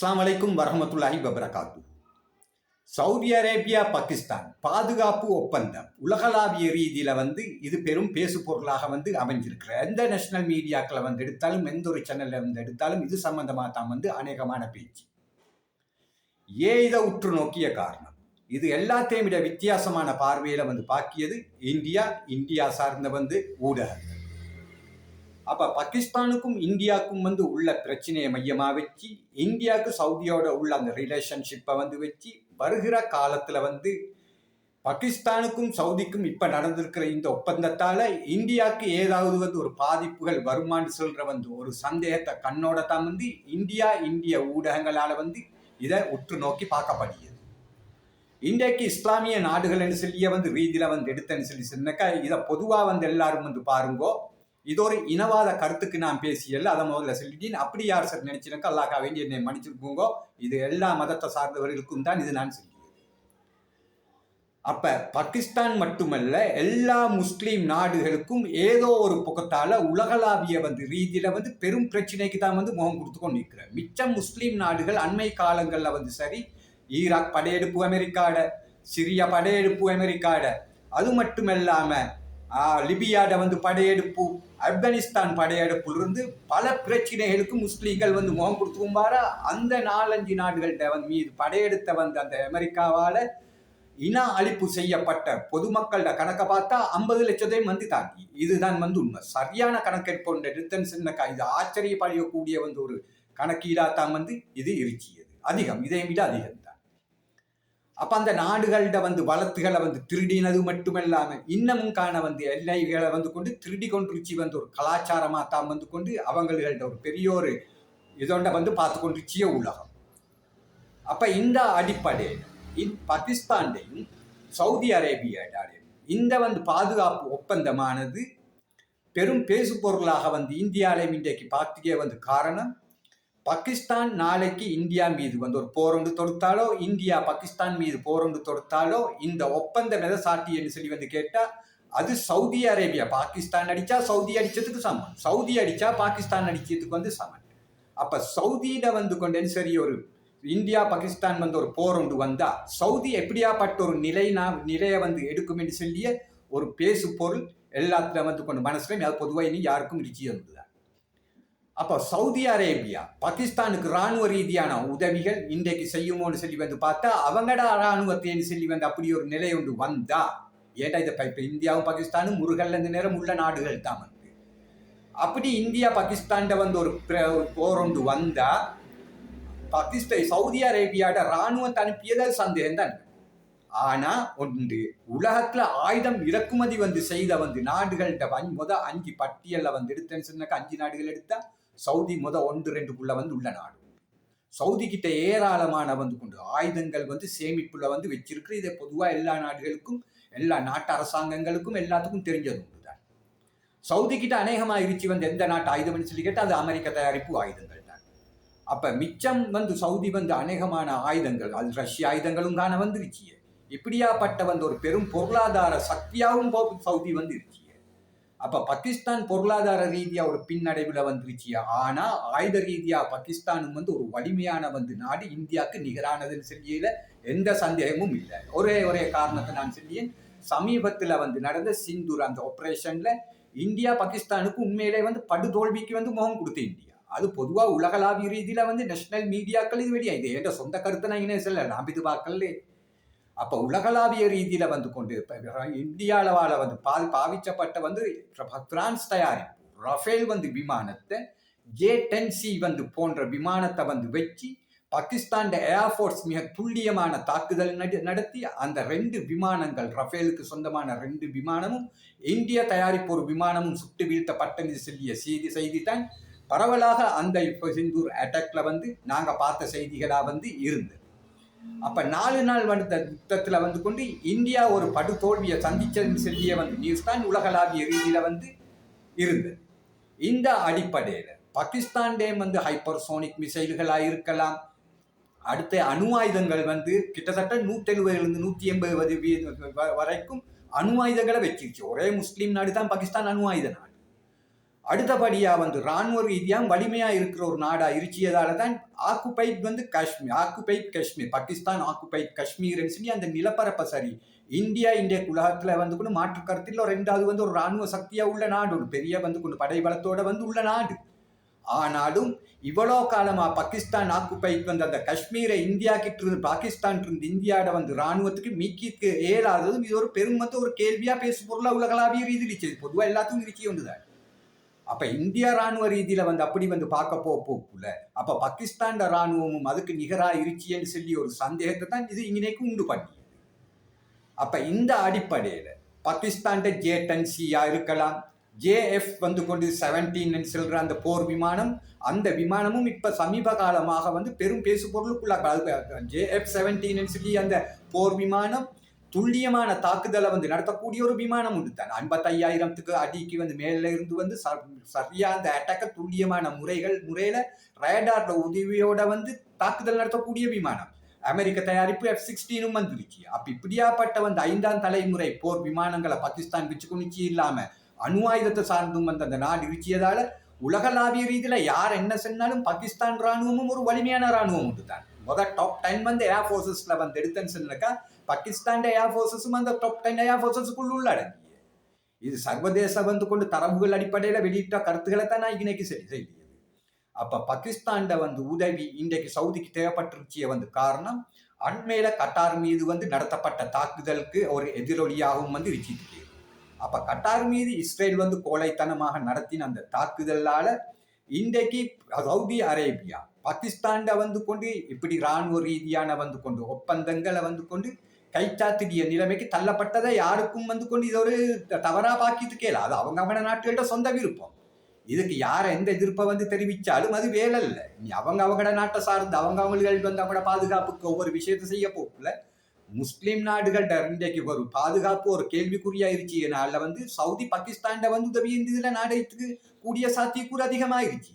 அஸ்லாம் வலைக்கும் வரமத்துல்லாஹி வபரகாத்து சவுதி அரேபியா பாகிஸ்தான் பாதுகாப்பு ஒப்பந்தம். உலகளாவிய ரீதியில் வந்து இது பெரும் பேசு பொருளாக வந்து அமைஞ்சிருக்கிற எந்த நேஷனல் மீடியாக்களை வந்து எடுத்தாலும் எந்த ஒரு சேனலில் வந்து எடுத்தாலும் இது சம்பந்தமாக தான் வந்து அநேகமான பேச்சு. ஏ இதை உற்று நோக்கிய காரணம்? இது எல்லாத்தையும் விட வித்தியாசமான பார்வையில் வந்து பாக்கியது இந்தியா. இந்தியா சார்ந்த வந்து ஊடகங்கள். அப்ப பாகிஸ்தானுக்கும் இந்தியாவுக்கும் வந்து உள்ள பிரச்சனையை மையமா வச்சு இந்தியாவுக்கு சவுதியோட உள்ள அந்த ரிலேஷன்ஷிப்பை வந்து வச்சு வருகிற காலத்துல வந்து பாகிஸ்தானுக்கும் சவுதிக்கும் இப்ப நடந்திருக்கிற இந்த ஒப்பந்தத்தால இந்தியாவுக்கு ஏதாவது வந்து ஒரு பாதிப்புகள் வருமான்னு சொல்ற வந்து ஒரு சந்தேகத்தை கண்ணோட தான் வந்து இந்தியா இந்திய ஊடகங்களால வந்து இதை உற்று நோக்கி பார்க்கப்படுகிறது. இன்றைக்கு இஸ்லாமிய நாடுகள்னு சொல்லியே வந்து ரீதியில வந்து எடுத்தேன்னு சொல்லி சொன்னாக்கா இதை பொதுவா வந்து எல்லாரும் வந்து பாருங்கோ இது ஒரு இனவாத கருத்துக்கு நான் பேசியல்ல. அதை முதல்ல சொல்லிட்டேன். அப்படி யார் சார் நினைச்சிருக்கா? அல்லாஹா வேண்டி என்னை மன்னிச்சிருக்கோங்கோ. இது எல்லா மதத்தை சார்ந்தவர்களுக்கும் தான் இது நான் சொல்லியது அப்ப பாகிஸ்தான் மட்டுமல்ல எல்லா முஸ்லீம் நாடுகளுக்கும் ஏதோ ஒரு புகத்தால உலகளாவிய வந்து ரீதியில வந்து பெரும் பிரச்சனைக்கு தான் வந்து முகம் கொடுத்து கொண்டு நிற்கிறேன் மிச்சம் முஸ்லீம் நாடுகள் அண்மை காலங்கள்ல வந்து சரி ஈராக் படையெடுப்பு அமெரிக்காட சிரியா படையெடுப்பு அமெரிக்காட. அது மட்டுமல்லாம இல்லாமல் லிபியாட வந்து படையெடுப்பு ஆப்கானிஸ்தான் படையெடுப்பிலிருந்து பல பிரச்சனைகளுக்கு முஸ்லீம்கள் வந்து முகம் கொடுத்துக்கும்பாரா அந்த நாலஞ்சு நாடுகள்கிட்ட வந்து மீது படையெடுத்த வந்து அந்த அமெரிக்காவால் இன அழிப்பு செய்யப்பட்ட பொதுமக்களோட கணக்கை பார்த்தா ஐம்பது லட்சத்தையும் வந்து தாண்டி இதுதான் வந்து உண்மை. சரியான கணக்கெடுப்பு ஒன்று சின்னக்கா. இது ஆச்சரியப்படையக்கூடிய வந்து ஒரு கணக்கீடாக தான் வந்து இது இருச்சியது அதிகம். இதை விட அதிகம். அப்ப அந்த நாடுகள்கிட்ட வந்து வளத்துகளை வந்து திருடினது மட்டுமல்லாம இன்னமும் காண வந்து எல்லைகளை வந்து கொண்டு திருடி கொண்டுருச்சு வந்து ஒரு கலாச்சாரமாக தான் வந்து கொண்டு அவங்கள்ட ஒரு பெரிய ஒரு இதோண்ட வந்து பார்த்து கொண்டுருச்சிய உலகம். அப்ப இந்த அடிப்படையில் இன் பாகிஸ்தான்டையும் சவுதி அரேபியாடையும் இந்த வந்து பாதுகாப்பு ஒப்பந்தமானது பெரும் பேசு பொருளாக வந்து இந்தியாவிலையும் இன்றைக்கு பார்த்துக்கே வந்து காரணம். பாகிஸ்தான் நாளைக்கு இந்தியா மீது வந்து ஒரு போரொண்டு தொடுத்தாலோ இந்தியா பாகிஸ்தான் மீது போரொண்டு தொடுத்தாலோ இந்த ஒப்பந்தம் எதை சாட்டியன்னு சொல்லி வந்து கேட்டால் அது சவுதி அரேபியா. பாகிஸ்தான் அடித்தா சவுதி அடித்ததுக்கு சமம். சவுதி அடித்தா பாகிஸ்தான் அடிச்சதுக்கு வந்து சமம். அப்போ சவுதியில் வந்து கொண்டேன்னு சரி ஒரு இந்தியா பாகிஸ்தான் வந்து ஒரு போர் ஒன்று வந்தா சவுதி எப்படியாப்பட்ட ஒரு நிலை நான் நிலையை வந்து எடுக்கும் என்று சொல்லிய ஒரு பேசு பொருள் எல்லாத்துல வந்து கொண்டு மனசுலையும் அது பொதுவாக இனி யாருக்கும் ருச்சி இருந்தது அப்போ சவுதி அரேபியா பாகிஸ்தானுக்கு ராணுவ ரீதியான உதவிகள் இன்றைக்கு செய்யுமோன்னு சொல்லி வந்து பார்த்தா அவங்கட ராணுவத்தைன்னு சொல்லி வந்து அப்படி ஒரு நிலை ஒன்று வந்தா ஏட்டா இதை இப்போ இந்தியாவும் பாகிஸ்தானும் முருகல்ல இந்த நேரம் உள்ள நாடுகள் தான் வந்து. அப்படி இந்தியா பாகிஸ்தான்கிட்ட வந்து ஒரு போர் ஒன்று வந்தா பாகிஸ்தான் சவுதி அரேபியாட ராணுவத்தை அனுப்பியது சந்தேகம் தான். ஆனா ஒன்று உலகத்துல ஆயுதம் இறக்குமதி வந்து செய்த வந்து நாடுகள்கிட்ட வந் முத அஞ்சு பட்டியலில் வந்து எடுத்தேன்னு சொன்னாக்க அஞ்சு நாடுகள் எடுத்தா சவுதி முத ஒன்று ரெண்டுக்குள்ள வந்து உள்ள நாடு. சவுதி கிட்ட ஏராளமான வந்து கொண்டு ஆயுதங்கள் வந்து சேமிப்புல வந்து வச்சிருக்கு. இதை பொதுவாக எல்லா நாடுகளுக்கும் எல்லா நாட்டு அரசாங்கங்களுக்கும் எல்லாத்துக்கும் தெரிஞ்சது உண்டுதான் சவுதி கிட்ட அநேகமாக இருச்சு வந்து எந்த நாட்டு ஆயுதம்னு சொல்லி கேட்டால் அது அமெரிக்க தயாரிப்பு ஆயுதங்கள் தான். அப்போ மிச்சம் வந்து சவுதி வந்து அநேகமான ஆயுதங்கள் அது ரஷ்ய ஆயுதங்களும் தானே வந்துருச்சு. இப்படியாப்பட்ட வந்து ஒரு பெரும் பொருளாதார சக்தியாகவும் சவுதி வந்துருச்சு. அப்ப பாகிஸ்தான் பொருளாதார ரீதியா ஒரு பின்னடைவுல வந்துருச்சு. ஆனா ஆயுத ரீதியா பாகிஸ்தானும் வந்து ஒரு வலிமையான வந்து நாடு இந்தியாவுக்கு நிகரானதுன்னு சொல்லியில எந்த சந்தேகமும் இல்லை. ஒரே ஒரே காரணத்தை நான் சொல்லியேன். சமீபத்துல வந்து நடந்த சிந்தூர் அந்த ஆப்ரேஷனில் இந்தியா பாகிஸ்தானுக்கு உண்மையிலே வந்து படுதோல்விக்கு வந்து முகம் கொடுத்த இந்தியா. அது பொதுவாக உலகளாவிய ரீதியில வந்து நேஷனல் மீடியாக்கள் இது வெளியா. இது என்ற சொந்த கருத்தை நான் இனே சொல்ல நாம் இது பார்க்கல அப்போ உலகளாவிய ரீதியில் வந்து கொண்டு இந்தியாவில் இந்தியாவால வந்து பாதி பாவிச்சப்பட்ட வந்து பிரான்ஸ் தயாரிப்பு ரஃபேல் வந்து விமானத்தை ஜே டென் சி வந்து போன்ற விமானத்தை வந்து வச்சு பாகிஸ்தான் ஏர்ஃபோர்ஸ் மிக துல்லியமான தாக்குதல் நட- நடத்தி அந்த ரெண்டு விமானங்கள் ரஃபேலுக்கு சொந்தமான ரெண்டு விமானமும் இந்திய தயாரிப்பு ஒரு விமானமும் சுட்டு வீழ்த்தப்பட்டது சொல்லிய செய்தி செய்தி தான் பரவலாக அந்த இப்போ சிந்தூர் அட்டாக்ல வந்து நாங்கள் பார்த்த செய்திகளாக வந்து இருந்தது. அப்போ நாலு நாள் வந்த யுத்தத்தில் வந்து கொண்டு இந்தியா ஒரு படு தோல்வியை சந்திச்சதுன்னு சொல்லிய வந்து நியூஸ் தான் உலகளாவிய ரீதியில் வந்து இருந்தது. இந்த அடிப்படையில் பாகிஸ்தான் டேம் வந்து ஹைப்பர்சோனிக் மிசைல்களாக இருக்கலாம். அடுத்த அணு ஆயுதங்கள் வந்து கிட்டத்தட்ட நூற்றெழுபதுலேருந்து நூற்றி எண்பது வ- வரைக்கும் அணு ஆயுதங்களை வச்சிருச்சு. ஒரே முஸ்லீம் நாடு தான் பாகிஸ்தான் அணு ஆயுத நாடு அடுத்தபடியாக வந்து ராணுவ ரீதியாக வலிமையாக இருக்கிற ஒரு நாடாக இருச்சியதால தான் ஆக்குபைட் வந்து காஷ்மீர் ஆக்குபைட் காஷ்மீர் பாகிஸ்தான் ஆக்குபைட் காஷ்மீர்னு சொல்லி அந்த நிலப்பரப்பை சரி இந்தியா இந்திய உலகத்தில் வந்து கூட மாற்று கருத்தில் ரெண்டாவது வந்து ஒரு ராணுவ சக்தியாக உள்ள நாடு ஒரு பெரிய வந்து கொண்டு படைபலத்தோடு வந்து உள்ள நாடு. ஆனாலும் இவ்வளோ காலமாக பாகிஸ்தான் ஆக்குப்பைக்கு வந்து அந்த காஷ்மீரை இந்தியா கிட்ட இருந்து பாகிஸ்தான் இருந்து இந்தியாவோட வந்து ராணுவத்துக்கு மீக்கிக்கு ஏறாததும் இது ஒரு பெரும் வந்து ஒரு கேள்வியாக பேசு பொருளாக உலகளாவிய ரீதியில் இருந்துச்சு. எல்லாத்துக்கும் இருச்சி ஒன்றுதான் அப்ப இந்திய ராணுவ ரீதியில வந்து அப்படி வந்து பார்க்க போ போக்குல அப்ப பாகிஸ்தான் ராணுவமும் அதுக்கு நிகரா இருச்சின்னு சொல்லி ஒரு சந்தேகத்தை தான் இது இங்கனைக்கு உண்டு பண்ணியது அப்ப இந்த அடிப்படையில பாகிஸ்தான் ஜே டென் சியா இருக்கலாம். ஜேஎஃப் வந்து கொண்டு செவன்டீன் சொல்ற அந்த போர் விமானம் அந்த விமானமும் இப்ப சமீப காலமாக வந்து பெரும் பேசு பொருளுக்குள்ள ஜேஎஃப் செவன்டீன் சொல்லி அந்த போர் விமானம் துல்லியமான தாக்குதலை வந்து நடத்தக்கூடிய ஒரு விமானம் உண்டு தான். ஐம்பத்தையாயிரத்துக்கு அடிக்கு வந்து மேல இருந்து வந்து சரியா அந்த அட்டாக்க துல்லியமான முறைகள் முறையில ரேடார்ல உதவியோட வந்து தாக்குதல் நடத்தக்கூடிய விமானம். அமெரிக்க தயாரிப்பு எஃப் சிக்ஸ்டீனும் வந்துருச்சு. அப்ப இப்படியாப்பட்ட வந்து ஐந்தாம் தலைமுறை போர் விமானங்களை பாகிஸ்தான் வச்சு இல்லாம அணு ஆயுதத்தை சார்ந்தும் வந்த அந்த நாடு இருச்சியதால உலகளாவிய ரீதியில யார் என்ன சொன்னாலும் பாகிஸ்தான் ராணுவமும் ஒரு வலிமையான ராணுவம் உண்டு தான். முதல் டாப் டென் வந்து ஏர் வந்து எடுத்தேன்னு சொன்னாக்கா பாகிஸ்தான் ஏர் ஃபோர்ஸஸும் அந்த டாப் டென் ஏர் ஃபோர்ஸஸுக்குள்ள உள்ளடங்கிய இது சர்வதேச வந்து கொண்டு தரவுகள் அடிப்படையில் வெளியிட்ட கருத்துக்களை தான் நான் இன்னைக்கு சரி செய்யுது அப்ப பாகிஸ்தான்ட வந்து உதவி இன்றைக்கு சவுதிக்கு தேவைப்பட்டிருச்சிய வந்து காரணம் அண்மையில கட்டார் மீது வந்து நடத்தப்பட்ட தாக்குதலுக்கு ஒரு எதிரொலியாகவும் வந்து வச்சிருக்கு அப்போ கட்டார் மீது இஸ்ரேல் வந்து கோழைத்தனமாக நடத்தின அந்த தாக்குதலால் இன்றைக்கு சவுதி அரேபியா பாகிஸ்தான்ட வந்து கொண்டு இப்படி இராணுவ ரீதியான வந்து கொண்டு ஒப்பந்தங்களை வந்து கொண்டு கைச்சாத்திய நிலைமைக்கு தள்ளப்பட்டதை யாருக்கும் வந்து கொண்டு இது ஒரு தவறா பாக்கிட்டு அது அவங்க அவங்க நாட்டுகள்ட சொந்த விருப்பம். இதுக்கு யார எந்த எதிர்ப்பை வந்து தெரிவிச்சாலும் அது வேலை இல்லை நீ அவங்க அவங்களோட நாட்டை சார்ந்து அவங்க அவங்களுக்கு வந்து அவங்களோட பாதுகாப்புக்கு ஒவ்வொரு விஷயத்தை செய்ய போக்குல. முஸ்லீம் நாடுகள்ட இன்றைக்கு ஒரு பாதுகாப்பு ஒரு கேள்விக்குறியாயிருச்சு. அதில் வந்து சவுதி பாகிஸ்தான்ட வந்து உதவி இதில் நாடகத்துக்கு கூடிய சாத்தியக்கூறு அதிகமாயிருச்சு.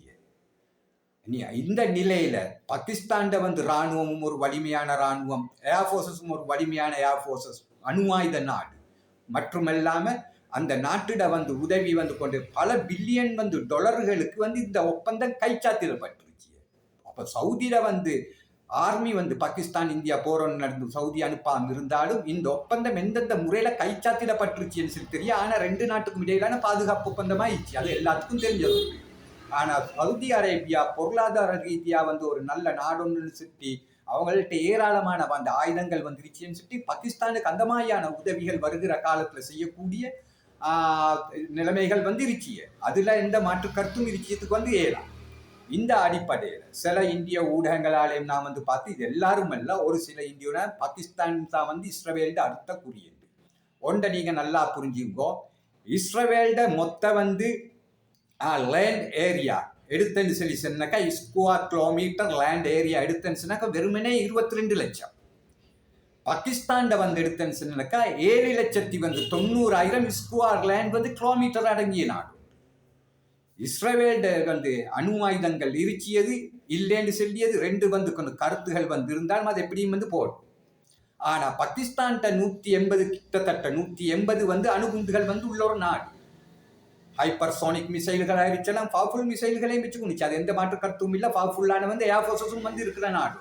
இந்த நிலையில பாகிஸ்தான்ட வந்து ராணுவமும் ஒரு வலிமையான ராணுவம் ஏர்ஃபோர்ஸஸும் ஒரு வலிமையான ஏர்ஃபோர்ஸஸ் அணுவாயுத நாடு. மட்டுமல்லாம அந்த நாட்டிட வந்து உதவி வந்து கொண்டு பல பில்லியன் வந்து டொலர்களுக்கு வந்து இந்த ஒப்பந்தம் கைச்சாத்திடப்பட்டுருச்சு. அப்போ சவுதியில வந்து ஆர்மி வந்து பாகிஸ்தான் இந்தியா போரோன்னு நடந்து சவுதி அனுப்பாம இருந்தாலும் இந்த ஒப்பந்தம் எந்தெந்த முறையில கைச்சாத்திடப்பட்டுருச்சுன்னு சொல்லி தெரியும். ஆனால் ரெண்டு நாட்டுக்கும் இடையிலான பாதுகாப்பு ஒப்பந்தமாயிடுச்சு. அது எல்லாத்துக்கும் தெரிஞ்சது. ஆனால் சவுதி அரேபியா பொருளாதார ரீதியா வந்து ஒரு நல்ல நாடொன்னு சுற்றி அவங்கள்ட்ட ஏராளமான அந்த ஆயுதங்கள் வந்துருச்சுன்னு சொல்லி பாகிஸ்தானுக்கு அந்த மாதிரியான உதவிகள் வருகிற காலத்தில் செய்யக்கூடிய நிலைமைகள் வந்து இருக்கிய அதில் எந்த மாற்று கருத்தும் இருச்சியத்துக்கு வந்து ஏலாம் இந்த அடிப்படையில் சில இந்திய ஊடகங்களாலேயும் நான் வந்து பார்த்து இது எல்லாரும் அல்ல ஒரு சில இந்தியோட பாகிஸ்தான் தான் வந்து இஸ்ரவேல்ட அடுத்த குறியீடு. ஒன்றை நீங்கள் நல்லா புரிஞ்சுக்கோ. இஸ்ரவேல்ட மொத்த வந்து லேண்ட் ஏரியா எடுத்தேன்னு சொல்லி சொன்னாக்கா ஸ்கொயர் கிலோமீட்டர் லேண்ட் ஏரியா எடுத்தேன்னு சொன்னாக்கா வெறுமனே இருபத்தி ரெண்டு லட்சம். பாகிஸ்தான்ல வந்து எடுத்தேன்னு சொன்னாக்கா ஏழு லட்சத்தி வந்து தொண்ணூறாயிரம் ஸ்கொயர் லேண்ட் வந்து கிலோமீட்டர் அடங்கிய நாடு. இஸ்ரேவேல்ட வந்து அணு ஆயுதங்கள் இருச்சியது இல்லைன்னு சொல்லியது ரெண்டு வந்து கொஞ்சம் கருத்துகள் வந்து இருந்தாலும் அது எப்படியும் வந்து போடும். ஆனால் பாகிஸ்தான்கிட்ட நூற்றி எண்பது கிட்டத்தட்ட நூற்றி எண்பது வந்து அணுகுண்டுகள் வந்து உள்ள ஒரு நாடு. ஹைப்பர்சோனிக் மிசைல்கள் ஆயிடுச்செல்லாம் பவர்ஃபுல் மிசைல்களையும் வச்சுக்கணுச்சு அது எந்த மாற்று கருத்தும் இல்லை. பவர்ஃபுல்லான வந்து ஏர்ஃபோர்ஸஸும் வந்து இருக்கிற நாடு?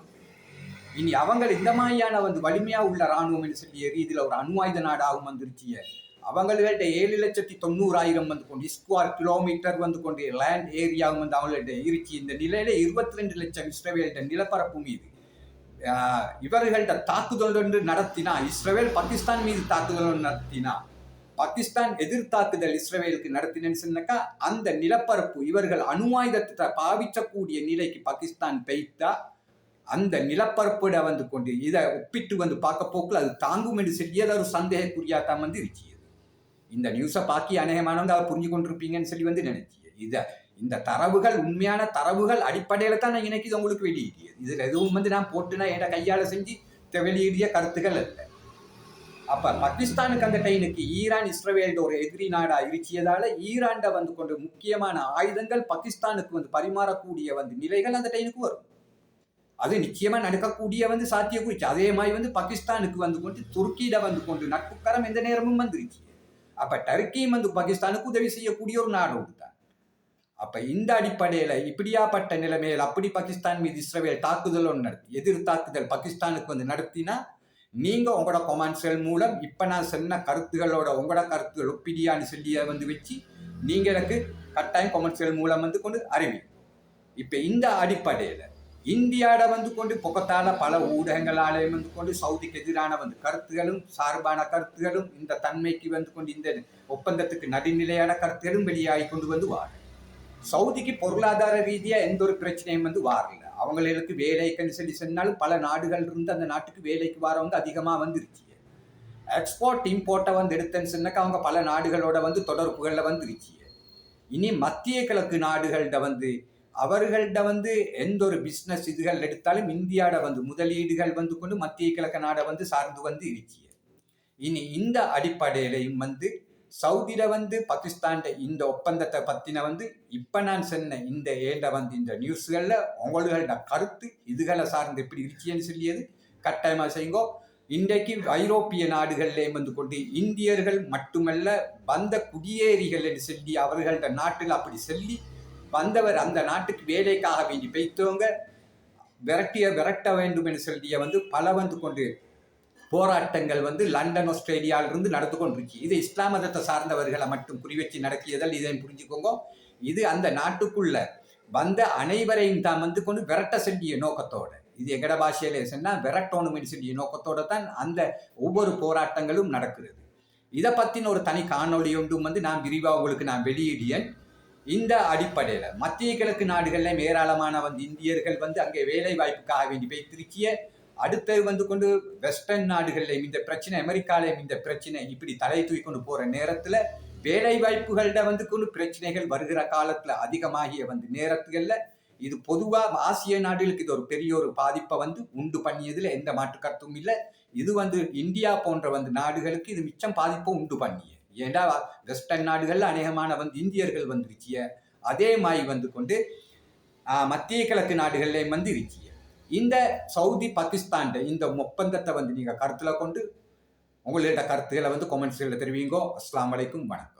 இனி அவங்க இந்த மாதிரியான வந்து வலிமையாக உள்ள ராணுவம் சொல்லி ரீதியில் ஒரு அணு ஆயுத நாடாகவும் வந்துருச்சு. அவங்கள்ட்ட ஏழு லட்சத்தி தொண்ணூறாயிரம் வந்து கொண்டு ஸ்கொயர் கிலோமீட்டர் வந்து கொண்டு லேண்ட் ஏரியாவும் வந்து அவங்கள்ட்ட இருச்சு இந்த நிலையில இருபத்தி ரெண்டு லட்சம் இஸ்ரேவேல்ட நிலப்பரப்பு மீது இவர்கள்ட்ட தாக்குதல் ஒன்று நடத்தினா இஸ்ரேல் பாகிஸ்தான் மீது தாக்குதல் நடத்தினா பாகிஸ்தான் எதிர் தாக்குதல் இஸ்ரேலுக்கு நடத்தினேன்னு சொன்னாக்கா அந்த நிலப்பரப்பு இவர்கள் அணுவாயுதத்தை பாவிக்கக்கூடிய நிலைக்கு பாகிஸ்தான் பெய்தா அந்த நிலப்பரப்பிட வந்து கொண்டு இதை ஒப்பிட்டு வந்து பார்க்க போக்குல அது தாங்கும் என்று சொல்லியது ஒரு சந்தேகக்குரியாத்தான் வந்து இருக்கியது இந்த நியூஸை பாக்கி அநேகமானவங்க அவர் புரிஞ்சு கொண்டிருப்பீங்கன்னு சொல்லி வந்து நினைச்சிய இதை இந்த தரவுகள் உண்மையான தரவுகள் அடிப்படையில் தான் நான் இன்னைக்கு உங்களுக்கு வெளியிடியது இதில் எதுவும் வந்து நான் போட்டுனா என் கையால் செஞ்சு வெளியிடிய கருத்துக்கள் இல்லை அப்ப பாகிஸ்தானுக்கு அந்த டைனுக்கு ஈரான் இஸ்ரேல் ஒரு எதிரி நாடா இருக்கியதால ஈரான்ட வந்து கொண்டு முக்கியமான ஆயுதங்கள் பாகிஸ்தானுக்கு வந்து பரிமாறக்கூடிய வந்து நிலைகள் அந்த டைனுக்கு வரும். அது நிச்சயமா நடக்கக்கூடிய வந்து சாத்திய குறிச்சு அதே மாதிரி வந்து பாகிஸ்தானுக்கு வந்து கொண்டு துருக்கியிட வந்து கொண்டு நட்புக்கரம் எந்த நேரமும் வந்துருச்சு அப்ப டர்க்கியும் வந்து பாகிஸ்தானுக்கு உதவி செய்யக்கூடிய ஒரு நாடு தான் அப்ப இந்த அடிப்படையில இப்படியாப்பட்ட நிலைமையில் அப்படி பாகிஸ்தான் மீது இஸ்ரேல் தாக்குதல் ஒன்று நடத்தி எதிர் தாக்குதல் பாகிஸ்தானுக்கு வந்து நடத்தினா நீங்கள் உங்களோட கொமெண்ட்ஸ்கள் மூலம் இப்போ நான் சொன்ன கருத்துகளோட உங்களோட கருத்துகள் ஒப்பிடியான்னு சொல்லி வந்து வச்சு நீங்கள் எனக்கு கட்டாயம் கொமெண்ட்ஸ்கள் மூலம் வந்து கொண்டு அறிவி இப்போ இந்த அடிப்படையில் இந்தியாவோட வந்து கொண்டு பொக்கத்தால பல ஊடகங்களாலேயும் வந்து கொண்டு சவுதிக்கு எதிரான வந்து கருத்துகளும் சார்பான கருத்துகளும் இந்த தன்மைக்கு வந்து கொண்டு இந்த ஒப்பந்தத்துக்கு நடுநிலையான கருத்துகளும் வெளியாகி கொண்டு வந்து வாரு. சவுதிக்கு பொருளாதார ரீதியாக எந்த ஒரு பிரச்சனையும் வந்து வாரல. அவங்களுக்கு வேலைக்குன்னு சொல்லி சொன்னாலும் பல நாடுகள் இருந்து அந்த நாட்டுக்கு வேலைக்கு வரவங்க அதிகமாக வந்துருச்சு எக்ஸ்போர்ட் இம்போர்ட்டை வந்து எடுத்தேன்னு சொன்னாக்க அவங்க பல நாடுகளோட வந்து தொடர்புகளில் வந்துருச்சு இனி மத்திய கிழக்கு நாடுகள்கிட்ட வந்து அவர்கள்ட்ட வந்து எந்த ஒரு பிஸ்னஸ் இதுகள் எடுத்தாலும் இந்தியாவோட வந்து முதலீடுகள் வந்து கொண்டு மத்திய கிழக்கு நாடை வந்து சார்ந்து வந்து இருக்கிய. இனி இந்த அடிப்படையிலையும் வந்து சவுதியில வந்து பாகிஸ்தான் இந்த ஒப்பந்தத்தை பத்தின வந்து இப்ப நான் சொன்ன இந்த ஏண்ட வந்து இந்த நியூஸ்கள்ல உங்களோட கருத்து இதுகளை சார்ந்து எப்படி இருக்கியன்னு சொல்லியது கட்டாயமா செய்யுங்கோ. இன்றைக்கு ஐரோப்பிய நாடுகளிலே வந்து கொண்டு இந்தியர்கள் மட்டுமல்ல வந்த குடியேறிகள் என்று சொல்லி அவர்கள்ட நாட்டில் அப்படி சொல்லி வந்தவர் அந்த நாட்டுக்கு வேலைக்காக வேண்டி பெய்த்தவங்க விரட்டிய விரட்ட வேண்டும் என்று சொல்லிய வந்து பல வந்து கொண்டு போராட்டங்கள் வந்து லண்டன் ஆஸ்திரேலியாவிலிருந்து நடந்து கொண்டிருக்கு. இது இஸ்லாம் மதத்தை சார்ந்தவர்களை மட்டும் குறிவச்சு நடக்கியதால் இதை புரிஞ்சுக்கோங்க. இது அந்த நாட்டுக்குள்ள வந்த அனைவரையும் தான் வந்து கொண்டு விரட்ட செல்லிய நோக்கத்தோடு. இது எங்கட பாஷையில சொன்னால் விரட்டணும்னு சொல்லிய நோக்கத்தோடு தான் அந்த ஒவ்வொரு போராட்டங்களும் நடக்கிறது. இதை பற்றின ஒரு தனி காணொளி ஒன்றும் வந்து நான் விரிவாக உங்களுக்கு நான் வெளியிடியேன். இந்த அடிப்படையில் மத்திய கிழக்கு நாடுகளில் ஏராளமான வந்து இந்தியர்கள் வந்து அங்கே வேலை வாய்ப்புக்காக வேண்டி போய் திருக்கிய அடுத்தது வந்து கொண்டு வெஸ்டர்ன் நாடுகளில் இந்த பிரச்சனை அமெரிக்காலையும் இந்த பிரச்சனை இப்படி தலை தூக்கி கொண்டு போற நேரத்துல வேலை வாய்ப்புகள்ட வந்து கொண்டு பிரச்சனைகள் வருகிற காலத்துல அதிகமாகிய வந்து நேரத்துகள்ல இது பொதுவா ஆசிய நாடுகளுக்கு இது ஒரு பெரிய ஒரு பாதிப்பை வந்து உண்டு பண்ணியதுல எந்த மாற்று கருத்தும் இல்லை. இது வந்து இந்தியா போன்ற வந்து நாடுகளுக்கு இது மிச்சம் பாதிப்பை உண்டு பண்ணிய ஏண்டா வெஸ்டர்ன் நாடுகள்ல அநேகமான வந்து இந்தியர்கள் வந்துருச்சிய அதே மாதிரி வந்து கொண்டு மத்திய கிழக்கு நாடுகள்லையும் வந்து இருச்சிய இந்த சவுதி பாகிஸ்தான் இந்த ஒப்பந்தத்தை வந்து நீங்கள் கருத்தில் கொண்டு உங்களோட கருத்துக்களை வந்து கொமெண்ட்ஸில் தெரிவிங்கோ. அஸ்லாம் வலைக்கும் வணக்கம்.